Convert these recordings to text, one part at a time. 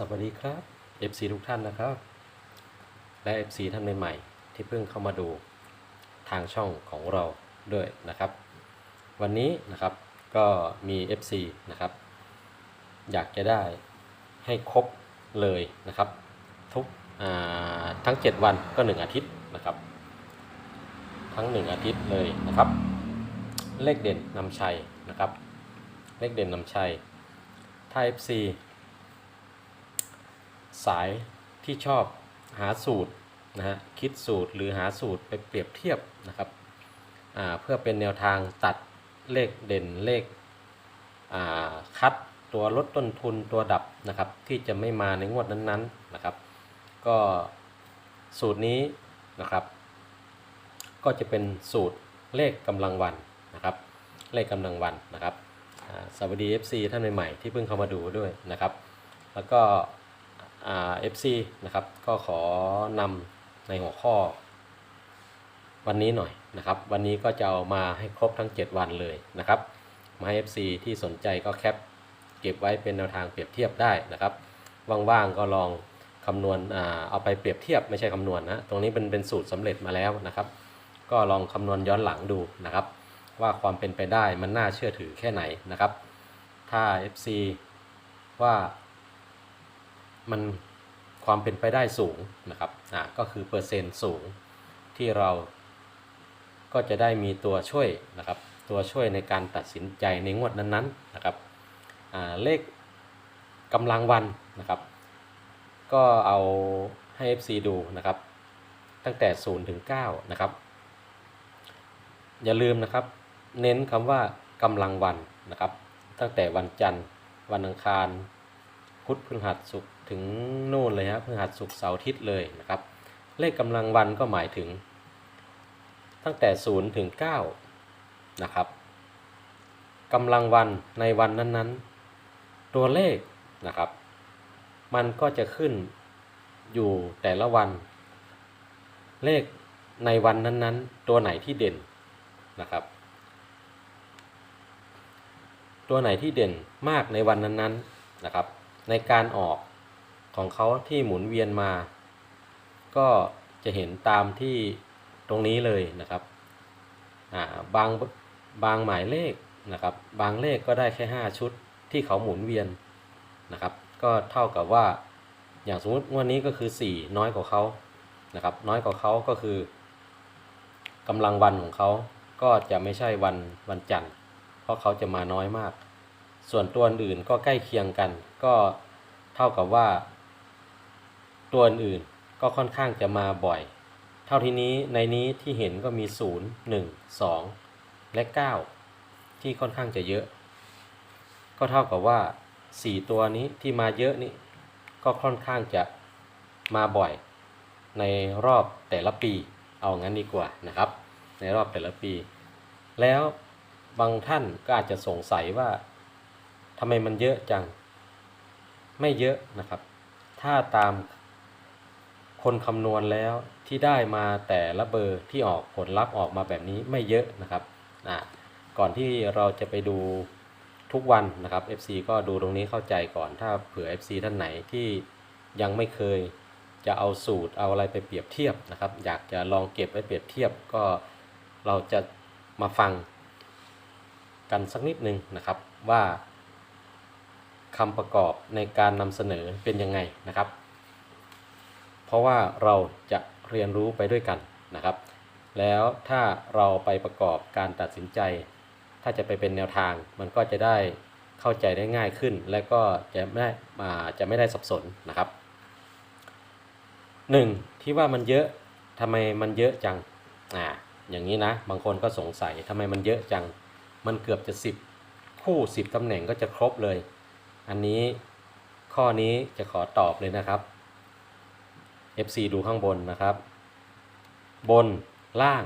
สวัสดีครับ FC ทุกท่านนะครับ และ FC ท่านใหม่ๆที่เพิ่งเข้ามาดูทางช่องของเราด้วยนะครับ วันนี้นะครับก็มี FC นะครับ อยากจะได้ให้ครบเลยนะครับ ทุกทั้ง 7 วันก็ 1 อาทิตย์นะครับ ทั้ง 1 อาทิตย์เลยนะครับ เลขเด่นนำชัยนะครับ เลขเด่นนำชัยถ้า FC สายที่ชอบหาสูตรนะฮะคิดสูตรหรือหาสูตรไปเปรียบเทียบนะครับเพื่อเป็นแนวทางตัดเลขเด่นเลขคัดตัวลดต้นทุนตัวดับนะครับที่จะไม่มาในงวดนั้นๆนะครับ ก็สูตรนี้นะครับ ก็จะเป็นสูตรเลขกำลังวันนะครับ เลขกำลังวันนะครับสวัสดี FC ท่านใหม่ๆที่เพิ่งเข้ามาดูด้วยนะครับ แล้วก็ เอ่า FC นะครับ ก็ขอนำในหัวข้อ วันนี้หน่อยนะครับ วันนี้ก็จะเอามาให้ครบทั้ง 7 วันเลยนะครับ มาให้ FC ที่สนใจก็แคปเก็บไว้เป็นแนวทางเปรียบเทียบได้นะครับ ว่างๆก็ลองคำนวณเอาไปเปรียบเทียบไม่ใช่คำนวณนะ ตรงนี้เป็นเป็นสูตรสำเร็จมาแล้วนะครับ ก็ลองคำนวณย้อนหลังดูนะครับ ว่าความเป็นไปได้มันน่าเชื่อถือแค่ไหนนะครับ ถ้า FC ว่า มันความเป็นไปได้สูงนะครับอ่าก็คือเปอร์เซ็นต์สูงที่เราก็จะได้มีตัวช่วยนะครับ ตัวช่วยในการตัดสินใจในงวดนั้นๆนะครับอ่าเลขกำลังวันนะครับ ก็เอาให้ FC ดูนะครับ ตั้งแต่ 0 ถึง 9 นะครับ อย่าลืมนะครับ เน้นคำว่ากำลังวันนะครับ ตั้งแต่วันจันทร์ วันอังคาร พุธพฤหัสศุกร์ ถึงโน่นเลยฮะพฤหัสศุกร์เสาร์อาทิตย์เลยนะครับ เลขกำลังวันก็หมายถึง ตั้งแต่0ถึง9นะครับกำลังวันในวันนั้นๆ ตัวเลขนะครับ มันก็จะขึ้นอยู่แต่ละวัน เลขในวันนั้นๆ ตัวไหนที่เด่นนะครับ ตัวไหนที่เด่นมากในวันนั้นๆนะครับ ในการออก ของเขาที่หมุนเวียนมา ก็จะเห็นตามที่ตรงนี้เลยนะครับาบางบางหมายเลขนะครับ บางเลขก็ได้แค่ 5 ชุดที่เขาหมุนเวียนนะครับ ก็เท่ากับว่าอย่างสมมติวันนี้ก็คือ 4 น้อยกว่าเขานะครับ น้อยกว่าเขาก็คือกำลังวันของเขาก็จะไม่ใช่วันวันจันทร์ เพราะเขาจะมาน้อยมาก ส่วนตัวอื่นก็ใกล้เคียงกัน ก็เท่ากับว่า ตัวอื่นก็ค่อนข้างจะมาบ่อย เท่าที่นี้ในนี้ที่เห็นก็มี 0 1 2 และ 9 ที่ค่อนข้างจะเยอะ ก็เท่ากับว่า 4 ตัวนี้ที่มาเยอะนี่ก็ค่อนข้างจะมาบ่อย ในรอบแต่ละปี เอางั้นดีกว่านะครับ ในรอบแต่ละปี แล้วบางท่านก็อาจจะสงสัยว่าทำไมมันเยอะจัง ไม่เยอะนะครับ ถ้าตาม คนคำนวณแล้วที่ได้มาแต่ละเบอร์ที่ออกผลลัพธ์ออกมาแบบนี้ไม่เยอะนะครับอ่าก่อนที่เราจะไปดูทุกวันนะครับ FC ก็ดูตรงนี้เข้าใจก่อนถ้าเผื่อ FC ท่านไหนที่ยังไม่เคยจะเอาสูตรเอาอะไรไปเปรียบเทียบนะครับ อยากจะลองเก็บไว้เปรียบเทียบก็เราจะมาฟังกันสักนิดนึงนะครับว่าคำประกอบในการนำเสนอเป็นยังไงนะครับ เพราะว่าเราจะเรียนรู้ไปด้วยกันนะครับ แล้วถ้าเราไปประกอบการตัดสินใจ ถ้าจะไปเป็นแนวทาง มันก็จะได้เข้าใจได้ง่ายขึ้น และก็จะไม่ได้มาจะไม่ได้สับสนนะครับหนึ่งที่ว่ามันเยอะทำไมมันเยอะจังอ่าอย่างนี้นะ บางคนก็สงสัยทำไมมันเยอะจัง มันเกือบจะสิบคู่สิบตำแหน่งก็จะครบเลย อันนี้ข้อนี้จะขอตอบเลยนะครับ FC ดูข้างบนนะครับ บนล่าง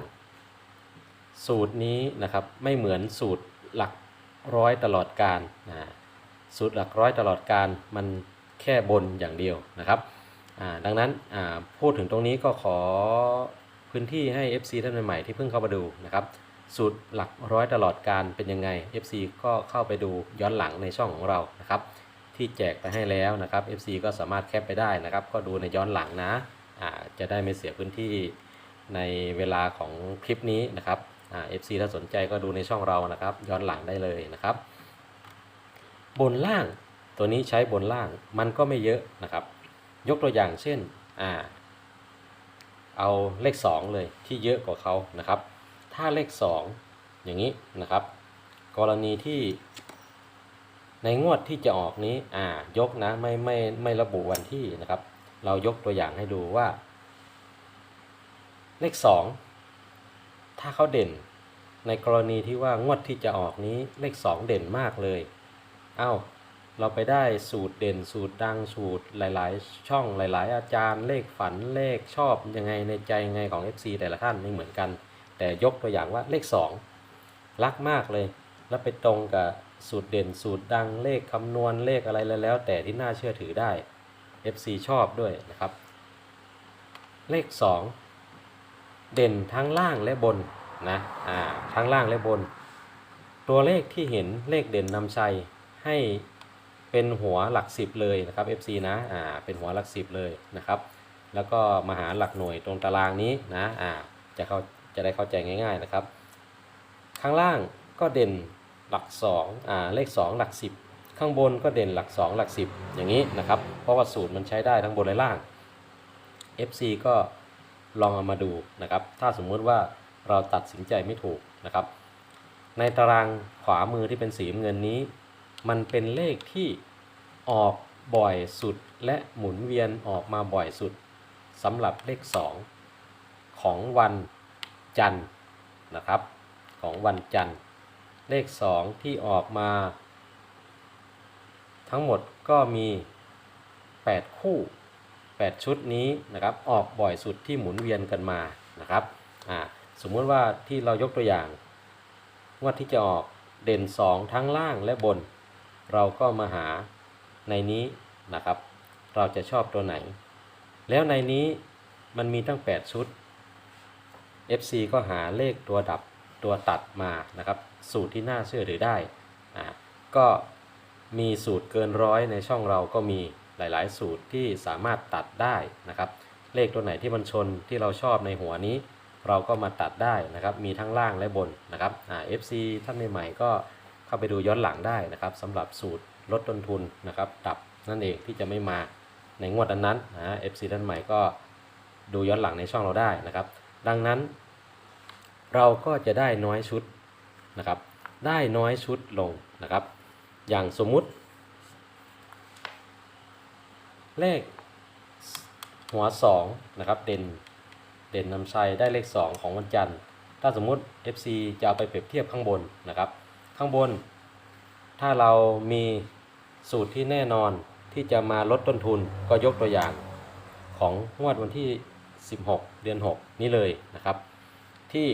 สูตรนี้นะครับไม่เหมือนสูตรหลักร้อยตลอดการนะสูตรหลักร้อยตลอดการมันแค่บนอย่างเดียวนะครับดังนั้นพูดถึงตรงนี้ก็ขอพื้นที่ให้ FC ท่านใหม่ๆที่เพิ่งเข้ามาดูนะครับ สูตรหลักร้อยตลอดการเป็นยังไง FC ก็เข้าไปดูย้อนหลังในช่องของเรานะครับ ที่แจกไปให้แล้วนะครับ FC ก็สามารถแคปไปได้นะครับ ก็ดูในย้อนหลังนะอ่าจะได้ไม่เสียพื้นที่ในเวลาของคลิปนี้นะครับอ่า FC ถ้าสนใจก็ดูในช่องเรานะครับ ย้อนหลังได้เลยนะครับ บนล่างตัวนี้ใช้บนล่างมันก็ไม่เยอะนะครับ ยกตัวอย่างเช่นอ่าเอาเลข 2 เลยที่เยอะกว่าเขานะครับ ถ้าเลข 2 อย่างนี้นะครับ กรณีที่ ในงวดที่จะออกนี้อ่ายกนะไม่ไม่ไม่ระบุวันที่นะครับ เรายกตัวอย่างให้ดูว่า เลข 2 ถ้าเขาเด่น ในกรณีที่ว่างวดที่จะออกนี้เลข 2 เด่นมากเลยเอ้าเราไปได้สูตรเด่นสูตรดังสูตรหลาย ๆ ช่องหลาย ๆ อาจารย์ เลขฝันเลขชอบยังไงในใจยังไงของ FC แต่ละท่านไม่เหมือนกัน แต่ยกตัวอย่างว่าเลข 2 รักมากเลย แล้วไปตรงกับ สูตรเด่นสูตรดังเลขคำนวณเลขอะไรแล้ว แต่ที่น่าเชื่อถือได้ FC ชอบด้วยนะครับ เลข 2 เด่นทั้งล่างและบนนะอ่าทั้งล่างและบน ตัวเลขที่เห็นเลขเด่นนำชัยให้เป็นหัวหลักสิบเลยนะครับ FC นะอ่าเป็นหัวหลักสิบเลยนะครับ แล้วก็มาหาหลักหน่วยตรงตารางนี้นะอ่าจะเข้าจะได้เข้าใจง่าย ๆนะครับ ข้างล่างก็เด่น หลัก2อ่าเลข 2 หลัก 10 ข้างบนก็เด่นหลัก 2 หลัก 10 อย่างนี้นะครับ เพราะว่าสูตรมันใช้ได้ทั้งบนและล่าง FC ก็ลองเอามาดูนะครับ ถ้าสมมุติว่าเราตัดสินใจไม่ถูกนะครับ ในตารางขวามือที่เป็นสีเงินนี้ มันเป็นเลขที่ออกบ่อยสุดและหมุนเวียนออกมาบ่อยสุดสำหรับเลข 2 ของวันจันทร์นะครับ ของวันจันทร์ เลข 2 ที่ออกมา ทั้งหมดก็มี 8 คู่ 8 ชุดนี้นะครับออกบ่อยสุดที่หมุนเวียนกันมานะครับอ่าสมมุติว่าที่เรายกตัวอย่างงวดที่จะออกเด่น 2 ทั้งล่างและบน เราก็มาหาในนี้นะครับ เราจะชอบตัวไหน แล้วในนี้มันมีตั้ง 8 ชุด FC ก็หาเลขตัวดับตัวตัดมานะครับ สูตรที่น่าเชื่อถือได้อ่าก็มีสูตรเกินร้อยในช่องเราก็มีหลาย ๆ สูตรที่สามารถตัดได้นะครับ เลขตัวไหนที่มันชนที่เราชอบในหัวนี้ เราก็มาตัดได้นะครับ มีทั้งล่างและบนนะครับอ่า FC ท่านใหม่ๆก็เข้าไปดูย้อนหลังได้นะครับสำหรับสูตรลดต้นทุนนะครับดับนั่นเองที่จะไม่มาในงวดนั้นๆนะ FC ท่านใหม่ก็ดูย้อนหลังในช่องเราได้นะครับ ดังนั้น เราก็จะได้น้อยชุด นะครับ ได้น้อยชุดลงนะครับ อย่างสมมุติ เลขหัว2นะครับเด่นเด่นนำชัยได้เลข 2 ของวันจันทร์ ถ้าสมมุติ FC จะเอาไปเปรียบเทียบข้างบนนะครับ ข้างบน ถ้าเรามีสูตรที่แน่นอนที่จะมาลดต้นทุนก็ยกตัวอย่างของงวดวันที่ 16 เดือน 6 นี้เลยนะครับ ที่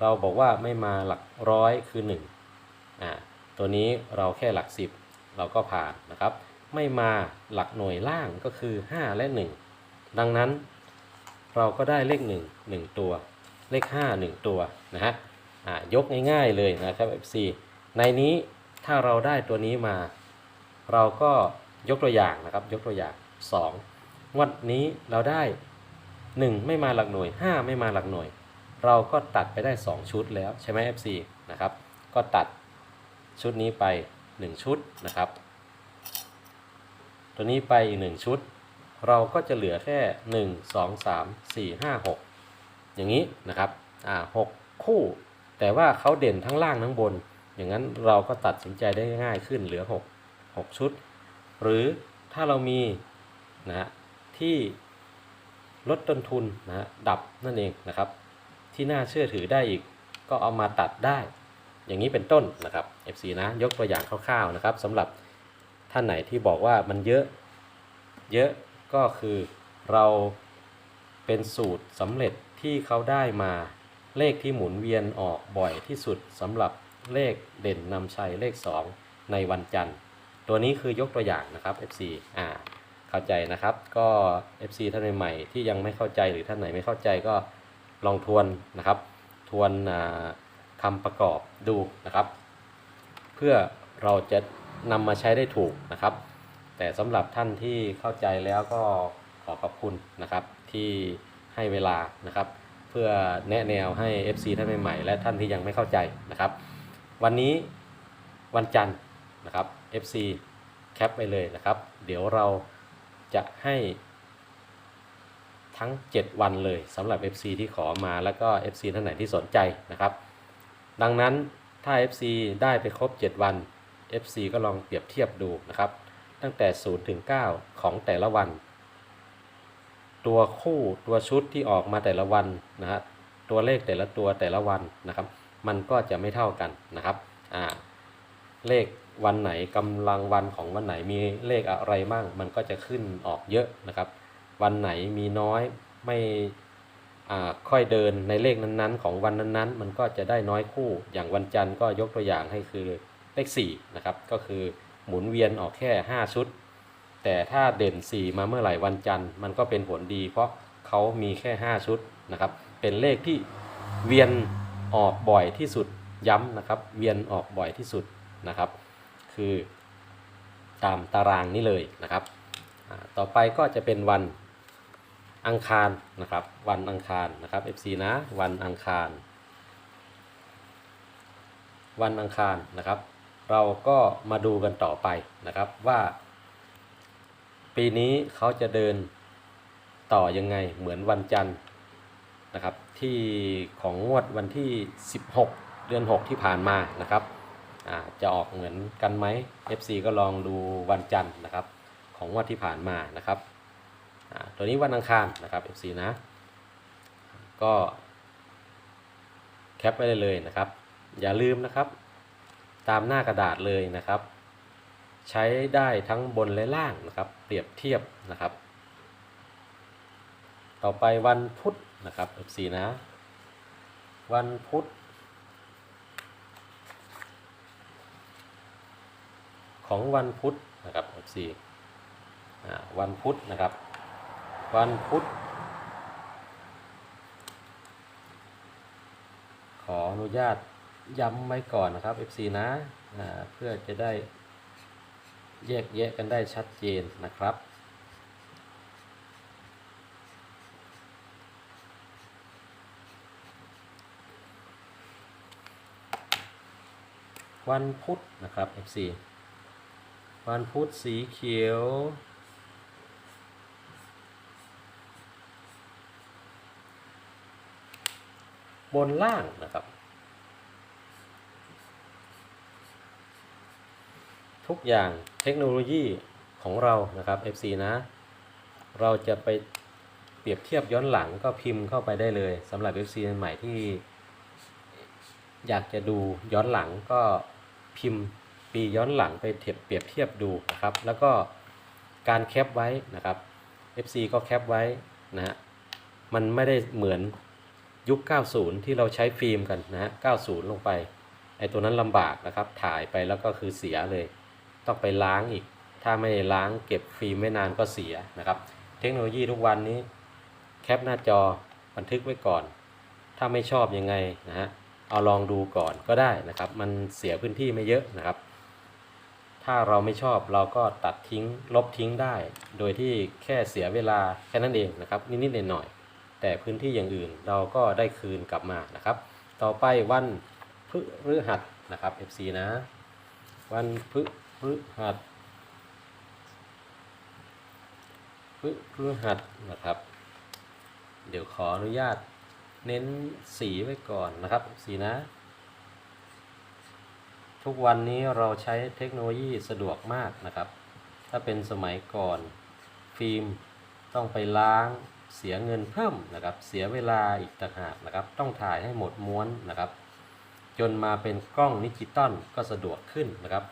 เราบอกว่าไม่มาหลักร้อยคือ1อ่าตัวนี้เราแค่หลัก 10 เราก็ผ่านนะครับ ไม่มาหลักหน่วยล่างก็คือ 5 และ 1 ดังนั้น เราก็ได้เลข 1 1 ตัว เลข 5 1 ตัวนะฮะอ่ายกง่ายๆเลยนะครับ FC ในนี้ถ้าเราได้ตัวนี้มา เราก็ยกตัวอย่างนะครับ ยกตัวอย่าง 2 งวดนี้เราได้ 1 ไม่มาหลักหน่วย 5 ไม่มาหลักหน่วย เราก็ตัดไปได้ 2 ชุดแล้วใช่ไหม FC นะครับ ก็ตัดชุดนี้ไป 1 ชุดนะครับ ตัวนี้ไปอีก 1 ชุด เราก็จะเหลือแค่ 1 2 3 4 5 6 อย่างนี้นะครับ อ่า6คู่ แต่ว่าเขาเด่นทั้งล่างทั้งบน อย่างนั้นเราก็ตัดสินใจได้ง่ายขึ้นเหลือ 6 6 ชุด หรือถ้าเรามีนะที่ลดต้นทุนนะดับนั่นเองนะครับ ที่น่าเชื่อถือได้อีก ก็เอามาตัดได้ อย่างนี้เป็นต้นนะครับ FC นะยกตัวอย่างคร่าวๆนะครับสำหรับท่านไหนที่บอกว่ามันเยอะ เยอะก็คือเราเป็นสูตรสำเร็จที่เขาได้มาเลขที่หมุนเวียนออกบ่อยที่สุดสำหรับเลขเด่นนำชัยเลข 2 ในวันจันทร์ ตัวนี้คือยกตัวอย่างนะครับ FC อ่าเข้าใจนะครับก็ FC ท่านใหม่ๆที่ยังไม่เข้าใจหรือท่านไหนไม่เข้าใจก็ ลองทวนนะครับ ทวนอ่าคำประกอบดูนะครับ เพื่อเราจะนำมาใช้ได้ถูกนะครับ แต่สำหรับท่านที่เข้าใจแล้วก็ขอขอบคุณนะครับที่ให้เวลานะครับ เพื่อแนะแนวให้ FC ท่านใหม่ๆและท่านที่ยังไม่เข้าใจนะครับ วันนี้วันจันทร์นะครับ FC แคปไปเลยนะครับ เดี๋ยวเราจะให้ ทั้ง 7 วันเลยสำหรับ FC ที่ขอมาแล้วก็ FC ท่านไหนที่สนใจนะครับ ดังนั้นถ้า FC ได้ไปครบ 7 วัน FC ก็ลองเปรียบเทียบดูนะครับ ตั้งแต่ 0 ถึง 9 ของแต่ละวัน ตัวคู่ตัวชุดที่ออกมาแต่ละวันนะฮะตัวเลขแต่ละตัวแต่ละวันนะครับ มันก็จะไม่เท่ากันนะครับอ่าเลขวันไหนกำลังวันของวันไหนมีเลขอะไรบ้าง มันก็จะขึ้นออกเยอะนะครับ วันไหนมีน้อยไม่ค่อยเดินในเลขนั้นๆ ของวันนั้นๆ มันก็จะได้น้อยคู่ อย่างวันจันทร์ก็ยกตัวอย่างให้คือเลข4นะครับ ก็คือหมุนเวียนออกแค่ 5 ชุด แต่ถ้าเด่น 4 มาเมื่อไหร่วันจันทร์มันก็เป็นผลดี เพราะเขามีแค่ 5 ชุดนะครับ เป็นเลขที่เวียนออกบ่อยที่สุดย้ำนะครับ เวียนออกบ่อยที่สุดนะครับ คือตามตารางนี้เลยนะครับ ต่อไปก็จะเป็นวัน อังคารนะครับ วันอังคารนะครับ FC นะ วันอังคาร วันอังคารนะครับ เราก็มาดูกันต่อไปนะครับว่า ปีนี้เขาจะเดินต่อยังไงเหมือนวันจันทร์นะครับ ที่ของงวดวันที่ 16 เดือน 6 ที่ผ่านมานะครับจะออกเหมือนกันไหม FC ก็ลองดูวันจันทร์นะครับ ของงวดที่ผ่านมานะครับ ตัวนี้วันอังคารนะครับ FC นะ ก็แคปไว้ได้เลยนะครับ อย่าลืมนะครับ ตามหน้ากระดาษเลยนะครับ ใช้ได้ทั้งบนและล่างนะครับ เปรียบเทียบนะครับ ต่อไปวันพุธนะครับ F4 นะ วันพุธของวันพุธนะครับ F4 อ่าวันพุธนะครับ วันพุธ ขออนุญาตย้ำไว้ก่อนนะครับ FC นะอ่าเพื่อจะได้แยกแยะกันได้ชัดเจนนะครับวันพุธนะครับ FC วันพุธสีเขียว บนล่างนะครับ ทุกอย่างเทคโนโลยีของเรานะครับ FC นะ เราจะไปเปรียบเทียบย้อนหลังก็พิมพ์เข้าไปได้เลยสำหรับ FC ใหม่ที่ อยากจะดูย้อนหลังก็พิมพ์ปีย้อนหลังไปเทียบเปรียบเทียบดูนะครับ แล้วก็การแคปไว้นะครับ FC ก็แคปไว้นะฮะมันไม่ได้เหมือน ยุค 90 ที่เราใช้ฟิล์มกันนะฮะ 90 ลงไป ไอ้ตัวนั้นลำบากนะครับ ถ่ายไปแล้วก็คือเสียเลย ต้องไปล้างอีก ถ้าไม่ล้างเก็บฟิล์มไม่นานก็เสียนะครับ เทคโนโลยีทุกวันนี้ แคปหน้าจอบันทึกไว้ก่อน ถ้าไม่ชอบยังไงนะฮะ เอาลองดูก่อนก็ได้นะครับ มันเสียพื้นที่ไม่เยอะนะครับ ถ้าเราไม่ชอบเราก็ตัดทิ้งลบทิ้งได้ โดยที่แค่เสียเวลาแค่นั้นเองนะครับ นิดๆหน่อยๆ แต่พื้นที่อย่างอื่นเราก็ได้คืนกลับมานะครับ ต่อไปวันพฤหัสนะครับ FC นะ วันพฤหัสพฤหัสนะครับ เดี๋ยวขออนุญาตเน้นสีไว้ก่อนนะครับ สีนะ ทุกวันนี้เราใช้เทคโนโลยีสะดวกมากนะครับ ถ้าเป็นสมัยก่อน ฟิล์มต้องไปล้าง เสียเงินเพิ่มนะครับ เสียเวลาอีกต่างหากนะครับ ต้องถ่ายให้หมดม้วนนะครับ จนมาเป็นกล้องดิจิตอลก็สะดวกขึ้นนะครับ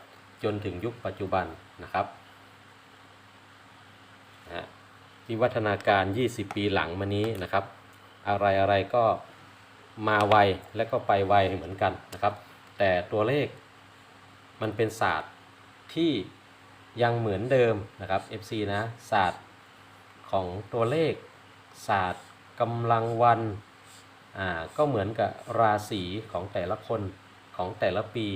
จนถึงยุคปัจจุบันนะครับนะฮะวิวัฒนาการ 20 ปีหลังมานี้นะครับ อะไรอะไรก็มาไวและก็ไปไวเหมือนกันนะครับ แต่ตัวเลขมันเป็นศาสตร์ที่ยังเหมือนเดิมนะครับ FC นะศาสตร์ของตัวเลข ศาสตร์กำลังวันอ่าก็เหมือนกับราศีของแต่ละคนของแต่ละปี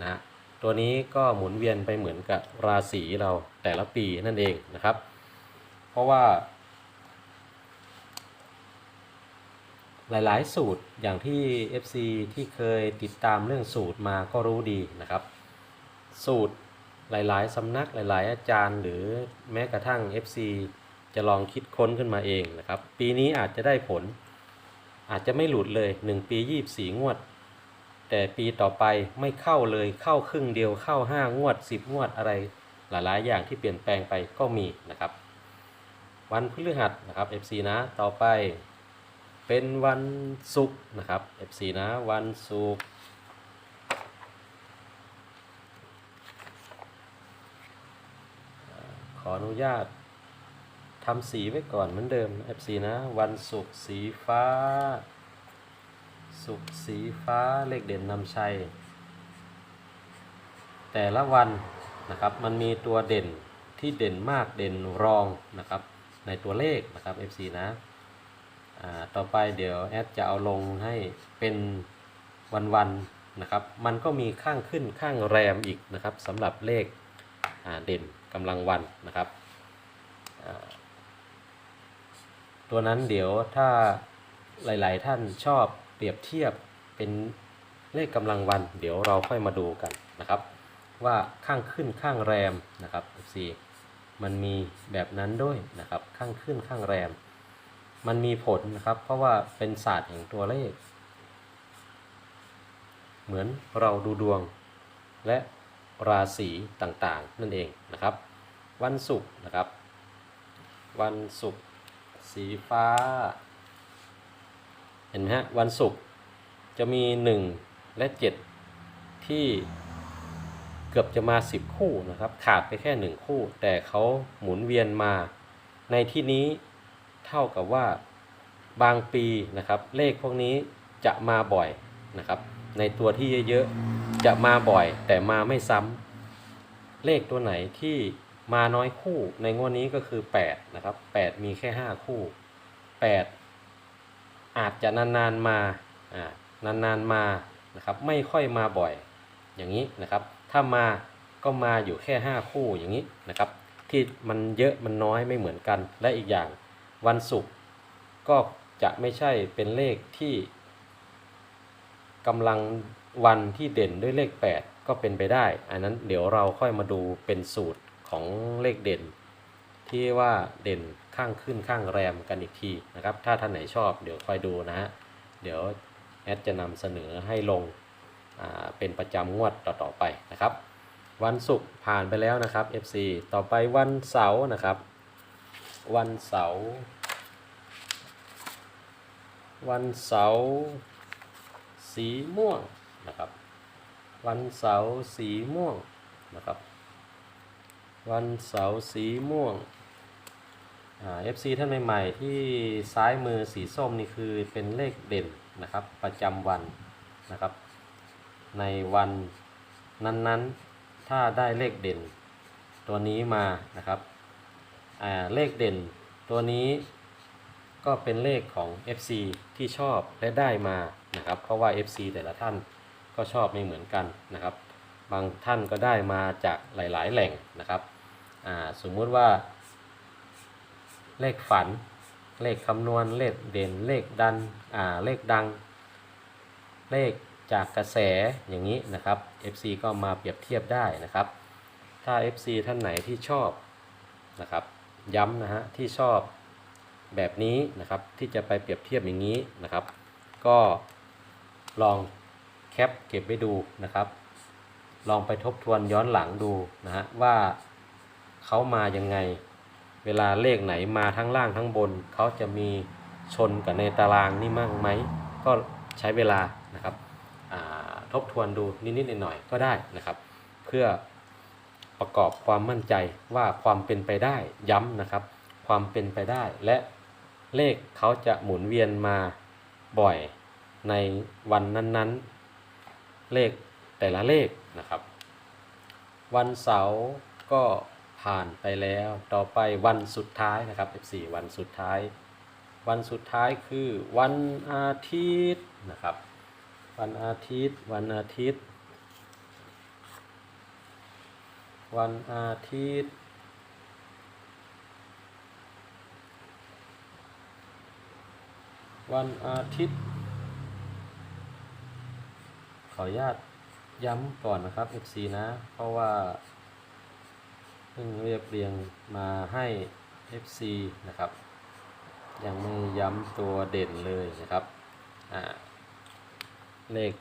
นะฮะตัวนี้ก็หมุนเวียนไปเหมือนกับราศีเราแต่ละปีนั่นเองนะครับ เพราะว่า หลายๆ สูตรอย่างที่ FC ที่เคยติดตามเรื่องสูตรมาก็รู้ดีนะครับ สูตรหลายๆสำนักหลาย ๆ อาจารย์ หรือแม้กระทั่ง FC จะลองคิดค้นขึ้นมาเองนะครับ ปีนี้อาจจะได้ผล อาจจะไม่หลุดเลย 1 ปี 24 งวด แต่ปีต่อไปไม่เข้าเลยเข้าครึ่งเดียวเข้า 5 งวด 10 งวดอะไร หลายๆ อย่างที่เปลี่ยนแปลงไปก็มีนะครับ วันพฤหัสนะครับ FC นะต่อไป เป็นวันศุกร์นะครับ FC นะวันศุกร์ขออนุญาต ทำสีไว้ก่อนเหมือนเดิม FC นะ วันศุกร์สีฟ้าศุกร์สีฟ้าเลขเด่นนำชัย แต่ละวันนะครับมันมีตัวเด่นที่เด่นมากเด่นรองนะครับ ในตัวเลขนะครับ FC นะต่อไปเดี๋ยวแอดจะเอาลงให้เป็นวันๆนะครับ มันก็มีข้างขึ้นข้างแรมอีกนะครับสำหรับเลขเด่นกำลังวันนะครับ ตัวนั้นเดี๋ยวถ้าหลาย ๆ ท่านชอบเปรียบเทียบเป็นเลขกำลังวัน เดี๋ยวเราค่อยมาดูกันนะครับ ว่าข้างขึ้นข้างแรมนะครับ FC มันมีแบบนั้นด้วยนะครับ ข้างขึ้นข้างแรม มันมีผลนะครับ เพราะว่าเป็นศาสตร์แห่งตัวเลข เหมือนเราดูดวง และราศีต่างๆ นั่นเองนะครับ วันศุกร์นะครับ วันศุกร์ สีฟ้า เห็นไหมฮะ วันศุกร์จะมี 1 และ 7 ที่เกือบจะมา 10 คู่นะครับ ขาดไปแค่ 1 คู่ แต่เขาหมุนเวียนมาในที่นี้เท่ากับว่าบางปีนะครับ เลขพวกนี้จะมาบ่อยนะครับ ในตัวที่เยอะๆจะมาบ่อย แต่มาไม่ซ้ำเลขตัวไหนที่ มาน้อยคู่ในงวดนี้ก็คือ 8 นะครับ 8 มีแค่ 5 คู่ 8 อาจจะนานๆมาอ่านานๆมานะครับไม่ค่อยมาบ่อยอย่างนี้นะครับ ถ้ามาก็มาอยู่แค่ 5 คู่อย่างนี้นะครับ ที่มันเยอะมันน้อยไม่เหมือนกัน และอีกอย่างวันศุกร์ก็จะไม่ใช่เป็นเลขที่กำลังวันที่เด่นด้วยเลข 8 ก็เป็นไปได้ อันนั้นเดี๋ยวเราค่อยมาดูเป็นสูตร ของเลขเด่น ที่ว่าเด่นข้างขึ้นข้างแรมกันอีกทีนะครับ ถ้าท่านไหนชอบเดี๋ยวคอยดูนะฮะเดี๋ยวแอดจะนำเสนอให้ลงเป็นประจำงวดต่อๆไปนะครับ วันศุกร์ผ่านไปแล้วนะครับ FC ต่อไปวันเสาร์นะครับ วันเสาร์วันเสาร์สีม่วงนะครับ วันเสาร์สีม่วงนะครับ วันเสาร์สีม่วงอ่า FC ท่านใหม่ ๆ ที่ซ้ายมือสีส้มนี่คือเป็นเลขเด่นนะครับ ประจำวันนะครับ ในวันนั้นๆ ถ้าได้เลขเด่น ตัวนี้มานะครับเลขเด่นตัวนี้ก็เป็นเลขของ FC ที่ชอบและได้มานะครับ เพราะว่า FC แต่ละท่านก็ชอบไม่เหมือนกันนะครับ บางท่านก็ได้มาจากหลาย ๆ แหล่งนะครับ สมมุติว่า เลขฝัน เลขคำนวณ เลขเด่น เลขดันเลขดัง เลขจากกระแสอย่างนี้นะครับ FC ก็มาเปรียบเทียบได้นะครับ ถ้า FC ท่านไหนที่ชอบนะครับ ย้ำนะฮะที่ชอบแบบนี้นะครับที่จะไปเปรียบเทียบอย่างนี้นะครับ ก็ลองแคปเก็บไว้ดูนะครับ ลองไปทบทวนย้อนหลังดูนะฮะว่า เขามายังไง เวลาเลขไหนมาทั้งล่างทั้งบน เขาจะมีชนกับในตารางนี่มั่งไหม ก็ใช้เวลานะครับอ่าทบทวนดูนิดๆหน่อยๆก็ได้นะครับ เพื่อประกอบความมั่นใจว่าความเป็นไปได้ย้ำนะครับ ความเป็นไปได้และเลขเขาจะหมุนเวียนมาบ่อยในวันนั้นๆ เลขแต่ละเลขนะครับ วันเสาร์ก็ ผ่านไปแล้วต่อไปวันสุดท้ายนะครับ14วันสุดท้าย วันสุดท้ายคือวันอาทิตย์นะครับ วันอาทิตย์ วันอาทิตย์ วันอาทิตย์ วันอาทิตย์ ขออนุญาตย้ำก่อนนะครับ FC นะ เพราะว่า เพิ่งเรียบเรียงมาให้ FC นะครับยังไม่ย้ำตัวเด่นเลยนะครับเลข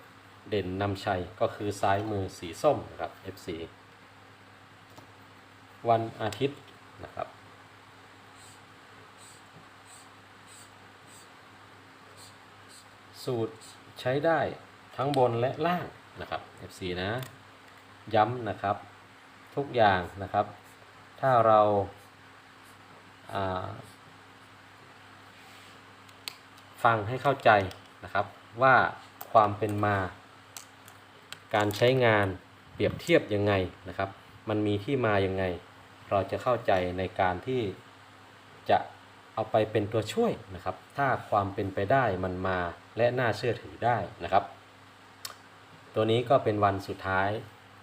เด่นนำชัยก็คือซ้ายมือสีส้มนะครับ FC วันอาทิตย์นะครับสูตรใช้ได้ทั้งบนและล่างนะครับ FC นะ ย้ำนะครับ ทุกอย่างนะครับ ถ้าเราาฟังให้เข้าใจนะครับว่าความเป็นมา การใช้งานเปรียบเทียบยังไงนะครับ มันมีที่มายังไง เราจะเข้าใจในการที่จะเอาไปเป็นตัวช่วยนะครับ ถ้าความเป็นไปได้มันมาและน่าเชื่อถือได้นะครับ ตัวนี้ก็เป็นวันสุดท้าย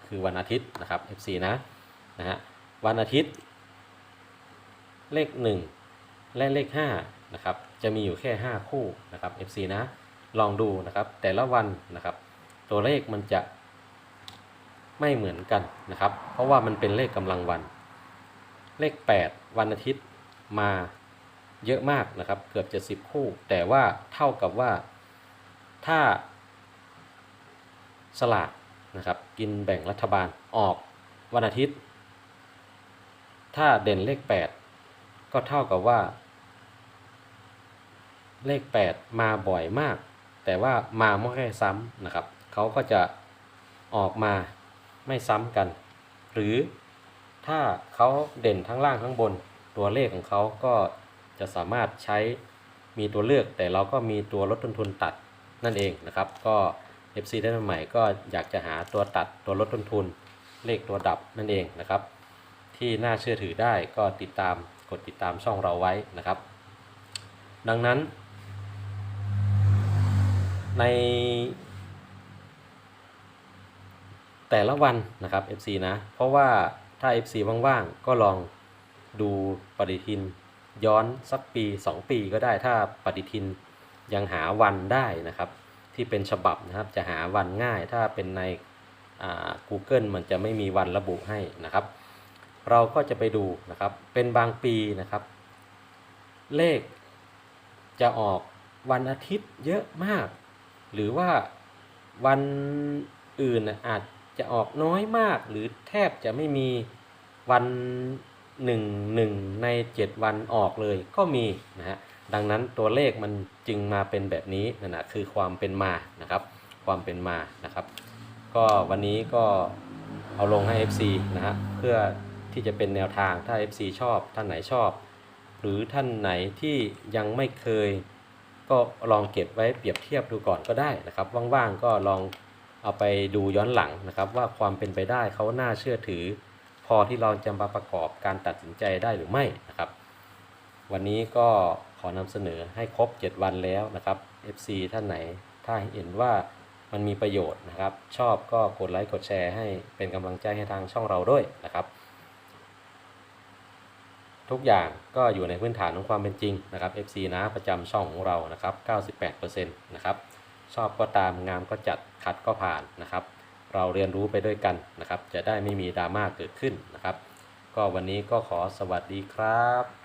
คือวันอาทิตย์นะครับ FC นะนะฮะ วันอาทิตย์ เลข 1 และเลข5นะครับจะมีอยู่แค่ 5 คู่นะครับ FC นะลองดูนะครับแต่ละวันนะครับ ตัวเลขมันจะไม่เหมือนกันนะครับ เพราะว่ามันเป็นเลขกำลังวัน เลข 8 วันอาทิตย์มาเยอะมากนะครับ เกือบจะ10คู่ แต่ว่าเท่ากับว่าถ้าสลากนะครับ กินแบ่งรัฐบาลออกวันอาทิตย์ ถ้าเด่นเลข 8 ก็เท่ากับว่า เลข 8 มาบ่อยมาก แต่ว่ามาไม่ค่ซ้ำนะครับ เขาก็จะออกมาไม่ซ้ำกัน หรือถ้าเขาเด่นทั้งล่างทั้งบน ตัวเลขของเขาก็จะสามารถใช้มีตัวเลือก แต่เราก็มีตัวลดต้นทุนตัดนั่นเองนะครับ ก็ FC ท่านใหม่ก็อยากจะหาตัวตัดตัวลดต้นทุน เลขตัวดับนั่นเองนะครับ ที่น่าเชื่อถือได้ก็ติดตามกดติดตามช่องเราไว้นะครับ ดังนั้น ในแต่ละวันนะครับ FC นะเพราะว่าถ้า FC ว่างๆ ก็ลองดูปฏิทินย้อนสักปี 2 ปีก็ได้ถ้าปฏิทินยังหาวันได้นะครับ ที่เป็นฉบับนะครับจะหาวันง่าย ถ้าเป็นในอ่า Google มันจะไม่มีวันระบุให้นะครับ เราก็จะไปดูนะครับ เป็นบางปีนะครับ เลขจะออกวันอาทิตย์เยอะมาก หรือว่าวันอื่นน่ะอาจจะออกน้อยมาก หรือแทบจะไม่มีวันหนึ่งหนึ่งใน 7 วันออกเลยก็มีนะฮะดังนั้นตัวเลขมันจึงมาเป็นแบบนี้นั่นนะคือความเป็นมานะครับ ความเป็นมานะครับ ก็วันนี้ก็เอาลงให้ FC นะฮะเพื่อ ที่จะเป็นแนวทางถ้า FC ชอบท่านไหนชอบ หรือท่านไหนที่ยังไม่เคย ก็ลองเก็บไว้เปรียบเทียบดูก่อนก็ได้นะครับ ว่างๆก็ลองเอาไปดูย้อนหลังนะครับ ว่าความเป็นไปได้เขาน่าเชื่อถือ พอที่เราจะมาประกอบการตัดสินใจได้หรือไม่นะครับ วันนี้ก็ขอนำเสนอให้ครบ 7 วันแล้วนะครับ FC ท่านไหนถ้าเห็นว่ามันมีประโยชน์นะครับ ชอบก็กดไลค์กดแชร์ให้เป็นกำลังใจให้ทางช่องเราด้วยนะครับ ทุกอย่างก็อยู่ในพื้นฐานของความเป็นจริงนะครับ FC นะประจำช่องของเรานะครับ 98%นะครับชอบก็ตามงามก็จัดขัดก็ผ่านนะครับ เราเรียนรู้ไปด้วยกันนะครับ จะได้ไม่มีดราม่าเกิดขึ้นนะครับ ก็วันนี้ก็ขอสวัสดีครับ